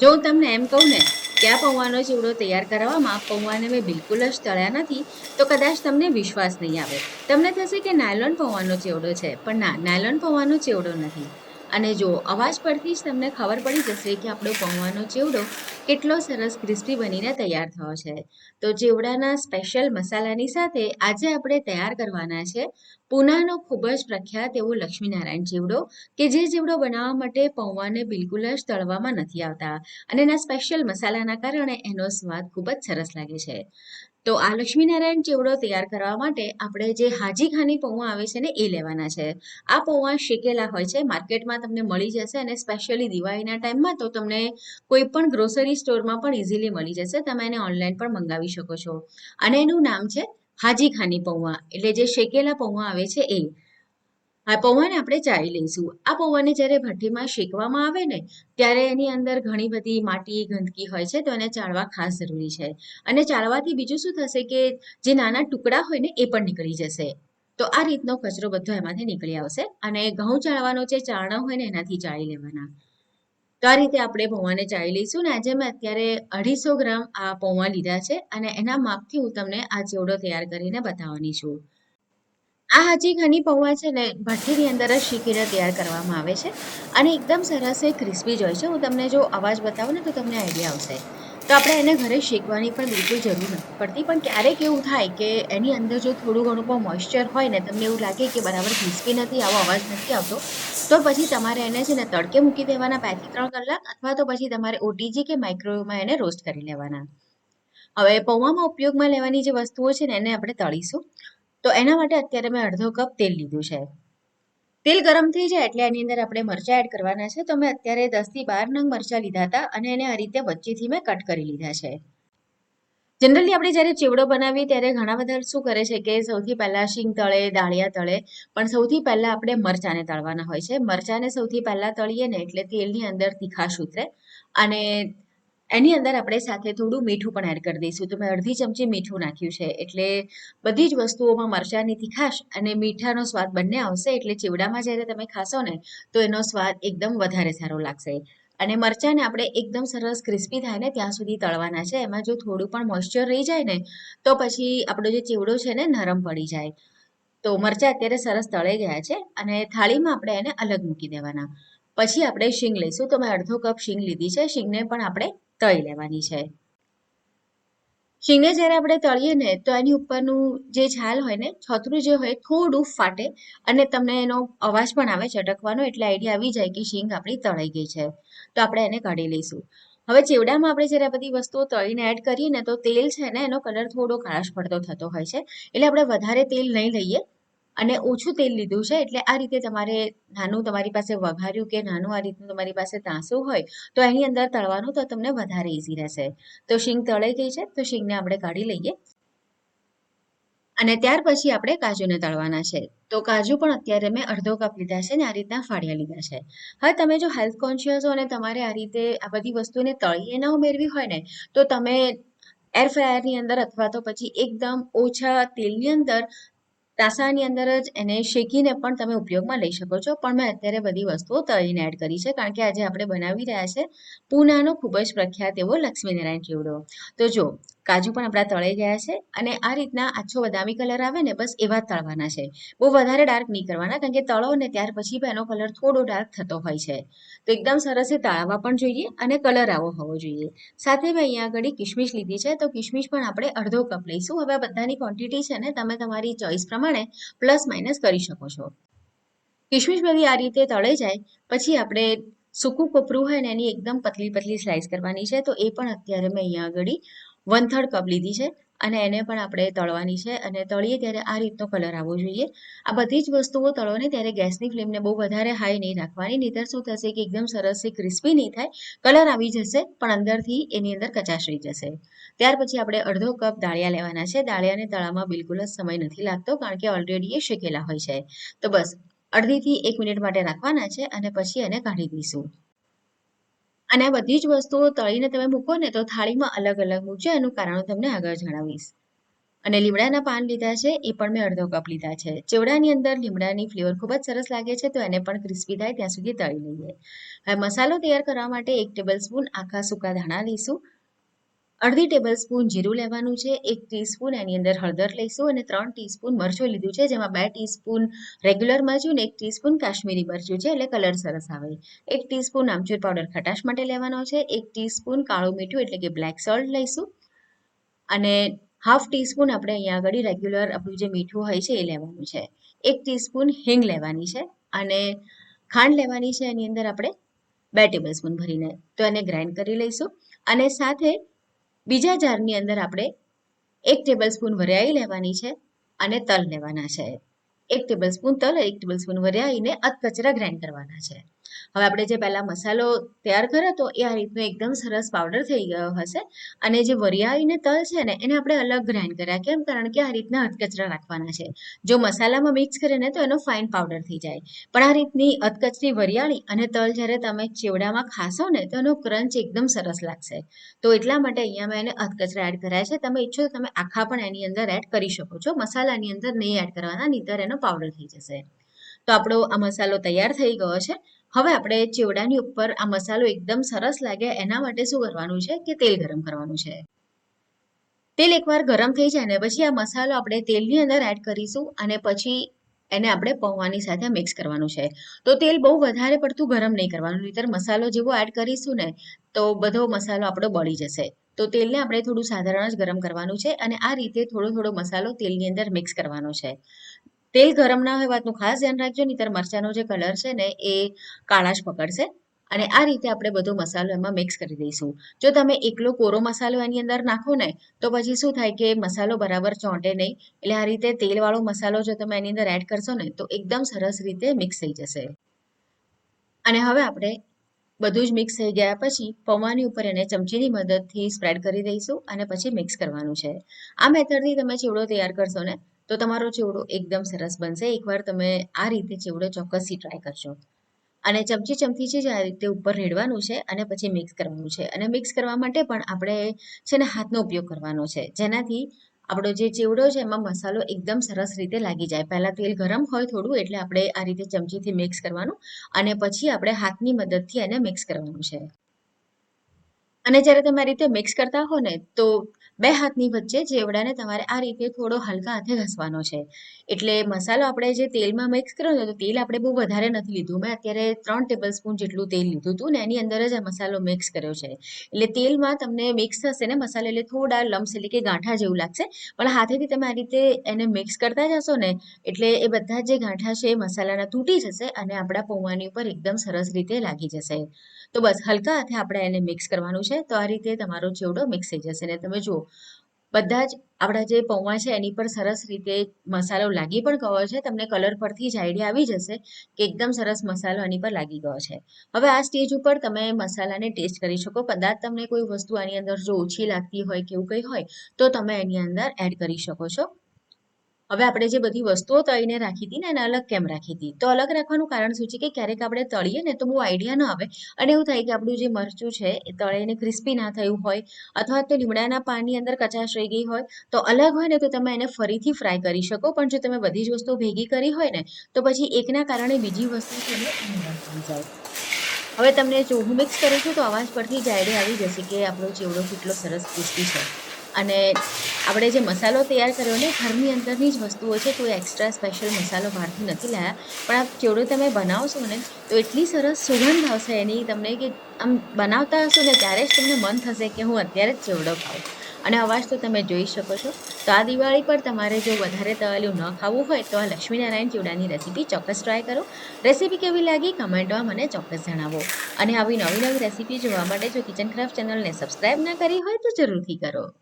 જો હું તમને એમ કહું ને કે આ પૌવાનો ચીવડો તૈયાર કરવામાં પૌવાને મેં બિલકુલ જ તળ્યા નથી, તો કદાચ તમને વિશ્વાસ નહીં આવે. તમને થશે કે નાયલોન પૌવાનો ચેવડો છે, પણ ના, નાયલોન પૌવાનો ચેવડો નથી. અને જો અવાજ પરથી જ તમને ખબર પડી જશે કે આપણો પૌવાનો ચેવડો કેટલો સરસ ક્રિસ્પી બનીને તૈયાર થયો છે. તો ચેવડાના સ્પેશિયલ મસાલાની સાથે આજે આપણે તૈયાર કરવાના છે પૂનાનો ખૂબ જ પ્રખ્યાત એવો લક્ષ્મીનારાયણ જેવડો કે જે જેવડો બનાવવા માટે પૌવાને બિલકુલ જ તળવામાં નથી આવતા અને એના સ્પેશિયલ મસાલાના કારણે એનો સ્વાદ ખૂબ જ સરસ લાગે છે. તો આ લક્ષ્મીનારાયણ ચેવડો તૈયાર કરવા માટે આપણે જે હાજી ખાની પૌવા આવે છે ને એ લેવાના છે. આ પૌવા શેકેલા હોય છે, માર્કેટમાં તમને મળી જશે અને સ્પેશિયલી દિવાળીના ટાઈમમાં તો તમને કોઈ પણ ગ્રોસરી સ્ટોરમાં પણ ઇઝીલી મળી જશે. તમે એને ઓનલાઈન પણ મંગાવી શકો છો. અને એનું નામ છે હાજી ખાની પૌવા. એટલે જે શેકેલા પૌવા આવે છે એ. આ પૌવાને આપણે ચાળી લઈશું. આ પૌવાને જ્યારે ભઠ્ઠીમાં શેકવામાં આવે ને, ત્યારે એની અંદર ઘણી બધી માટી, ગંદકી હોય છે, તો એને ચાળવા ખાસ જરૂરી છે. અને ચાળવાથી બીજું શું થશે કે જે નાના ટુકડા હોય ને, એ પણ નીકળી જશે. તો આ રીતનો કચરો બધો એમાંથી નીકળી આવશે. અને ઘઉં ચાળવાનો જે ચારણા હોય ને, એનાથી ચાળી લેવાના. તો આ રીતે આપણે પૌવાને ચાળી લઈશું ને આજે મેં અત્યારે અઢીસો ગ્રામ આ પૌવા લીધા છે અને એના માપથી હું તમને આ ચેવડો તૈયાર કરીને બતાવવાની છું. આ હાજી ઘણી પૌવા છે ને ભઠ્ઠીની અંદર જ શીખીને તૈયાર કરવામાં આવે છે અને એકદમ સરસ એ ક્રિસ્પી જ હોય છે. હું તમને જો અવાજ બતાવું ને તો તમને આઈડિયા આવશે. તો આપણે એને ઘરે શેકવાની પણ બિલકુલ જરૂર નથી પડતી. પણ ક્યારેક એવું થાય કે એની અંદર જો થોડું ઘણું પણ મોઇશ્ચર હોય ને, તમને એવું લાગે કે બરાબર ક્રિસ્પી નથી, આવો અવાજ નથી આવતો, તો પછી તમારે એને છે ને તડકે મૂકી દેવાના બેથી ત્રણ કલાક અથવા તો પછી તમારે ઓટીજી કે માઇક્રોવેવમાં એને રોસ્ટ કરી લેવાના. હવે પૌવામાં ઉપયોગમાં લેવાની જે વસ્તુઓ છે ને, એને આપણે તળીશું. તો એના માટે અત્યારે મેં અડધો કપ તેલ લીધું છે. તેલ ગરમ થઈ જાય એટલે એની અંદર આપણે મરચાં એડ કરવાના છે. તો મેં અત્યારે દસથી બાર નંગ મરચાં લીધા હતા અને એને આ રીતે વચ્ચેથી મેં કટ કરી લીધા છે. જનરલી આપણે જ્યારે ચેવડો બનાવીએ ત્યારે ઘણા બધા શું કરે છે કે સૌથી પહેલા શીંગ તળે, દાળિયા તળે, પણ સૌથી પહેલા આપણે મરચાંને તળવાના હોય છે. મરચાંને સૌથી પહેલા તળીએ ને એટલે તેલની અંદર તીખાશ ઉતરે અને એની અંદર આપણે સાથે થોડું મીઠું પણ એડ કરી દઈશું. તો મેં અડધી ચમચી મીઠું નાખ્યું છે. એટલે બધી જ વસ્તુઓમાં મરચાંની તીખાશ અને મીઠાનો સ્વાદ બંને આવશે. એટલે ચીવડામાં જ્યારે તમે ખાશો ને, તો એનો સ્વાદ એકદમ વધારે સારો લાગશે. અને મરચાંને આપણે એકદમ સરસ ક્રિસ્પી થાય ને, ત્યાં સુધી તળવાના છે. એમાં જો થોડું પણ મોઇશ્ચર રહી જાય ને, તો પછી આપણો જે ચીવડો છે ને, નરમ પડી જાય. તો મરચાં અત્યારે સરસ તળાઈ ગયા છે અને થાળીમાં આપણે એને અલગ મૂકી દેવાના. પછી આપણે શીંગ લઈશું. તો મેં અડધો કપ શીંગ લીધી છે. શીંગને પણ આપણે તળી લેવાની છે. શીંગને જ્યારે આપણે તળીએ ને, તો એની ઉપરનું જે છાલ હોય ને, છોતરું જે હોય, થોડું ફાટે અને તમને એનો અવાજ પણ આવે ચટકવાનો, એટલે આઈડિયા આવી જાય કે શીંગ આપણી તળાઈ ગઈ છે. તો આપણે એને કાઢી લઈશું. હવે ચેવડામાં આપણે જ્યારે આ બધી વસ્તુઓ તળીને એડ કરીએ ને, તો તેલ છે ને, એનો કલર થોડો કાળાશ પડતો થતો હોય છે. એટલે આપણે વધારે તેલ નહીં લઈએ. અને ઓછું તેલ લીધું છે, એટલે આ રીતે તમારે નાનું તમારી પાસે વઘાર્યું કે નાનું આ રીતનું તમારી પાસે તાંસું હોય, તો એની અંદર તળવાનું તો તમને વધારે ઇઝી રહેશે. તો શીંગ તળાઈ ગઈ છે, તો શીંગને આપણે કાઢી લઈએ. અને ત્યાર પછી આપણે કાજુને તળવાના છે. તો કાજુ પણ અત્યારે મેં અડધો કપ લીધા છે ને આ રીતના ફાળિયા લીધા છે. હવે તમે જો હેલ્થ કોન્શિયસ હો અને તમારે આ રીતે આ બધી વસ્તુને તળીએ ના ઉમેરવી હોય ને, તો તમે એર ફ્રાયરની અંદર અથવા તો પછી એકદમ ઓછા તેલની અંદર તાસાની અંદર જ એને શેકીને પણ તમે ઉપયોગમાં લઈ શકો છો. પણ મેં અત્યારે બધી વસ્તુઓ તળીને એડ કરી છે. કારણ કે આજે આપણે બનાવી રહ્યા છે પૂનાનો ખૂબ જ પ્રખ્યાત એવો લક્ષ્મીનારાયણ ચીવડો તો જો, કાજુ પણ આપણા તળાઈ ગયા છે અને આ રીતના આછો બદામી કલર આવે ને, બસ એવા તળવાના છે. બહુ વધારે ડાર્ક નહીં કરવાના, કારણ કે તળો ને ત્યાર પછી એનો કલર થોડો ડાર્ક થતો હોય છે. તો એકદમ સરસ તળાવવા પણ જોઈએ અને કલર આવો હોવો જોઈએ. સાથે મેં અહીંયા આગળ કિશમિશ લીધી છે. તો કિશમિશ પણ આપણે અડધો કપ લઈશું. હવે બધાની ક્વોન્ટિટી છે ને, તમે તમારી ચોઈસ પ્રમાણે પ્લસ માઇનસ કરી શકો છો. કિશમિશ બધી આ રીતે તળાઈ જાય, પછી આપણે સૂકું કોપરું હોય ને એની એકદમ પતલી પતલી સ્લાઇસ કરવાની છે, તો એ પણ અત્યારે મેં અહીંયા આગળ વન થર્ડ કપ લીધી છે. અને એને પણ આપણે તળવાની છે અને તળીએ ત્યારે આ રીતનો કલર આવવો જોઈએ. આ બધી જ વસ્તુઓ તળોને ત્યારે ગેસની ફ્લેમને બહુ વધારે હાઈ નહીં રાખવાની, નહીતર શું થશે કે એકદમ સરસ ક્રિસ્પી નહીં થાય કલર આવી જશે, પણ અંદરથી એની અંદર કચાશ રહી જશે. ત્યાર પછી આપણે અડધો કપ દાળિયા લેવાના છે. દાળિયાને તળામાં બિલકુલ જ સમય નથી લાગતો, કારણ કે ઓલરેડી એ શેકેલા હોય છે. તો બસ, અડધીથી એક મિનિટ માટે રાખવાના છે અને પછી એને કાઢી દઈશું. અને આ બધી જ વસ્તુઓ તળીને તમે મૂકો ને તો થાળીમાં અલગ અલગ મૂકજો એનું કારણ તમને આગળ જણાવીશ. અને લીમડાના પાન લીધા છે, એ પણ મેં અડધો કપ લીધા છે. ચેવડાની અંદર લીમડાની ફ્લેવર ખૂબ જ સરસ લાગે છે, તો એને પણ ક્રિસ્પી થાય, ત્યાં સુધી તળી લઈએ. હવે મસાલો તૈયાર કરવા માટે એક ટેબલ સ્પૂન આખા સૂકા ધાણા લઈશું. અડધી ટેબલ સ્પૂન જીરું લેવાનું છે, એક ટીસ્પૂન એની અંદર હળદર લઈશું અને ત્રણ ટીસ્પૂન મરચું લીધું છે, જેમાં બે ટીસ્પૂન રેગ્યુલર મરચું ને એક ટીસ્પૂન કાશ્મીરી મરચું છે, એટલે કલર સરસ આવે. એક ટીસ્પૂન આમચૂર પાવડર ખટાશ માટે લેવાનો છે, એક ટીસ્પૂન કાળું મીઠું એટલે કે બ્લેક સોલ્ટ લઈશું અને હાફ ટીસ્પૂન આપણે અહીંયા આગળ રેગ્યુલર આપણું જે મીઠું હોય છે એ લેવાનું છે. એક ટીસ્પૂન હિંગ લેવાની છે અને ખાંડ લેવાની છે એની અંદર આપણે બે ટેબલ સ્પૂન ભરીને, તો એને ગ્રાઇન્ડ કરી લઈશું અને સાથે બીજા જારની અંદર આપણે એક ટેબલ સ્પૂન વરિયાળી લેવાની છે અને તલ લેવાના છે. એક ટેબલ સ્પૂન તલ એક ટેબલ સ્પૂન વરિયાળીને અધકચરા ગ્રાઇન્ડ કરવાના છે. હવે આપણે જે પહેલા મસાલો તૈયાર કર્યો હતો એ આ રીતનો એકદમ સરસ પાવડર થઈ ગયો હશે. અને જે વરિયાળીને તલ છે ને, એને આપણે અલગ ગ્રાઇન્ડ કર્યા. કેમ? કારણ કે આ રીતના અધકચરા રાખવાના છે. જો મસાલામાં મિક્સ કરે ને, તો એનો ફાઇન પાવડર થઈ જાય. પણ આ રીતની અધકચરી વરિયાળી અને તલ જ્યારે તમે ચેવડામાં ખાશો ને, તો એનો ક્રંચ એકદમ સરસ લાગશે. તો એટલા માટે અહીંયા મેં એને અધકચરા એડ કર્યા છે. તમે ઈચ્છો તો તમે આખા પણ એની અંદર એડ કરી શકો છો. મસાલાની અંદર નહીં એડ કરવાના નહીંતર એનો પાવડર થઈ જશે. આપણો આ મસાલો તૈયાર થઈ ગયો છે. હવે આપણે ચેવડાની ઉપર આ મસાલો એકદમ સરસ લાગે, એના માટે શું કરવાનું છે કે તેલ ગરમ કરવાનું છે. તેલ એકવાર ગરમ થઈ જાય ને પછી આ મસાલો આપણે તેલની અંદર એડ કરીશું અને પછી એને આપણે પૌવાની સાથે મિક્સ કરવાનું છે. તો તેલ બહુ વધારે પડતું ગરમ નહીં કરવાનું, નહીતર મસાલો જેવો એડ કરીશું ને તો બધો મસાલો આપણો બળી જશે. તો તેલને આપણે થોડું સાધારણ જ ગરમ કરવાનું છે અને આ રીતે થોડો થોડો મસાલો તેલની અંદર મિક્સ કરવાનો છે. તેલ ગરમ ના હોય વાતનું ખાસ ધ્યાન રાખજો, નહીંતર મરચાંનો જે કલર છે ને એ કાળાશ પકડશે. અને આ રીતે આપણે બધો મસાલો એમાં મિક્સ કરી દઈશું. જો તમે એકલો કોરો મસાલો એની અંદર નાખો ને, તો પછી શું થાય કે મસાલો બરાબર ચોંટે નહીં. એટલે આ રીતે તેલવાળો મસાલો જો તમે એની અંદર એડ કરશો ને, તો એકદમ સરસ રીતે મિક્સ થઈ જશે. અને હવે આપણે બધું જ મિક્સ થઈ ગયા પછી પૌવાની ઉપર એને ચમચીની મદદથી સ્પ્રેડ કરી દઈશું અને પછી મિક્સ કરવાનું છે. આ મેથડથી તમે ચીવડો તૈયાર કરશો ને તો તમારો ચેવડો એકદમ સરસ બનશે. એકવાર તમે આ રીતે ચેવડો ચોક્કસથી ટ્રાય કરજો. અને ચમચી ચમચી છે જે આ રીતે ઉપર રેડવાનું છે અને પછી મિક્સ કરવાનું છે. અને મિક્સ કરવા માટે પણ આપણે છે ને હાથનો ઉપયોગ કરવાનો છે. જેનાથી આપણો જે ચેવડો છે એમાં મસાલો એકદમ સરસ રીતે લાગી જાય. પહેલાં તેલ ગરમ હોય થોડું એટલે આપણે આ રીતે ચમચીથી મિક્સ કરવાનું અને પછી આપણે હાથની મદદથી એને મિક્સ કરવાનું છે. અને જ્યારે તમે આ રીતે મિક્સ કરતા હો ને તો બે હાથની વચ્ચે ચેવડાને તમારે આ રીતે થોડો હલકા હાથે ઘસવાનો છે. એટલે મસાલો આપણે જે તેલમાં મિક્સ કર્યો ને તો તેલ આપણે બહુ વધારે નથી લીધું. મેં અત્યારે ત્રણ ટેબલ સ્પૂન જેટલું તેલ લીધું હતું ને એની અંદર જ આ મસાલો મિક્સ કર્યો છે. એટલે તેલમાં તમને મિક્સ થશે ને મસાલો એટલે થોડા લમ્સ એટલે કે ગાંઠા જેવું લાગશે. પણ હાથેથી તમે આ રીતે એને મિક્સ કરતા જશો ને, એટલે એ બધા જે ગાંઠા છે એ મસાલાના તૂટી જશે અને આપણા પૌવાની ઉપર એકદમ સરસ રીતે લાગી જશે. તો બસ હલકા હાથે આપણે એને મિક્સ કરવાનું છે. તો આ રીતે તમારો ચેવડો મિક્સ થઈ જશે ને તમે જુઓ બધા જ આપણા જે પૌવા છે એની પર સરસ રીતે મસાલો લાગી પણ ગયો છે. તમને કલર પરથી જ આઈડિયા આવી જશે કે એકદમ સરસ મસાલો એની પર લાગી ગયો છે. હવે આ સ્ટેજ ઉપર તમે મસાલાને ટેસ્ટ કરી શકો. કદાચ તમને કોઈ વસ્તુ આની અંદર જો ઓછી લાગતી હોય કે એવું કંઈ હોય તો તમે એની અંદર એડ કરી શકો છો. હવે આપણે જે બધી વસ્તુઓ તળીને રાખી હતી ને એને અલગ કેમ રાખી હતી? તો અલગ રાખવાનું કારણ શું છે કે ક્યારેક આપણે તળીએ ને તો બહુ આઈડિયા ન આવે અને એવું થાય કે આપણું જે મરચું છે એ તળીને ક્રિસ્પી ના થયું હોય અથવા તો લીમડાના પાનની અંદર કચાશ રહી ગઈ હોય તો અલગ હોય ને તો તમે એને ફરીથી ફ્રાય કરી શકો. પણ જો તમે બધી જ વસ્તુઓ ભેગી કરી હોય ને તો પછી એકના કારણે બીજી વસ્તુ જાય. હવે તમને જો હું મિક્સ કરું છું તો અવાજ પરથી જ આઈડિયા આવી જશે કે આપણો ચેવડો કેટલો સરસ ક્રિસ્પી છે. અને આપણે જે મસાલો તૈયાર કર્યો ને, ઘરની અંદરની જ વસ્તુઓ છે, કોઈ એક્સ્ટ્રા સ્પેશિયલ મસાલો બહારથી નથી લાયા. પણ આ ચેવડો તમે બનાવશો ને, તો એટલી સરસ સુગંધ આવશે એની તમને કે આમ બનાવતા હશો ને, ત્યારે જ તમને મન થશે કે હું અત્યારે જ ચેવડો ખાઉં. અને અવાજ તો તમે જોઈ શકો છો. તો આ દિવાળી પર તમારે જો વધારે તળેલું ન ખાવું હોય, તો આ લક્ષ્મીનારાયણ ચીવડાની રેસીપી ચોક્કસ ટ્રાય કરો. રેસીપી કેવી લાગી કમેન્ટમાં મને ચોક્કસ જણાવો. અને આવી નવી નવી રેસીપી જોવા માટે જો કિચન ક્રાફ્ટ ચેનલને સબસ્ક્રાઈબ ન કરી હોય, તો જરૂરથી કરો.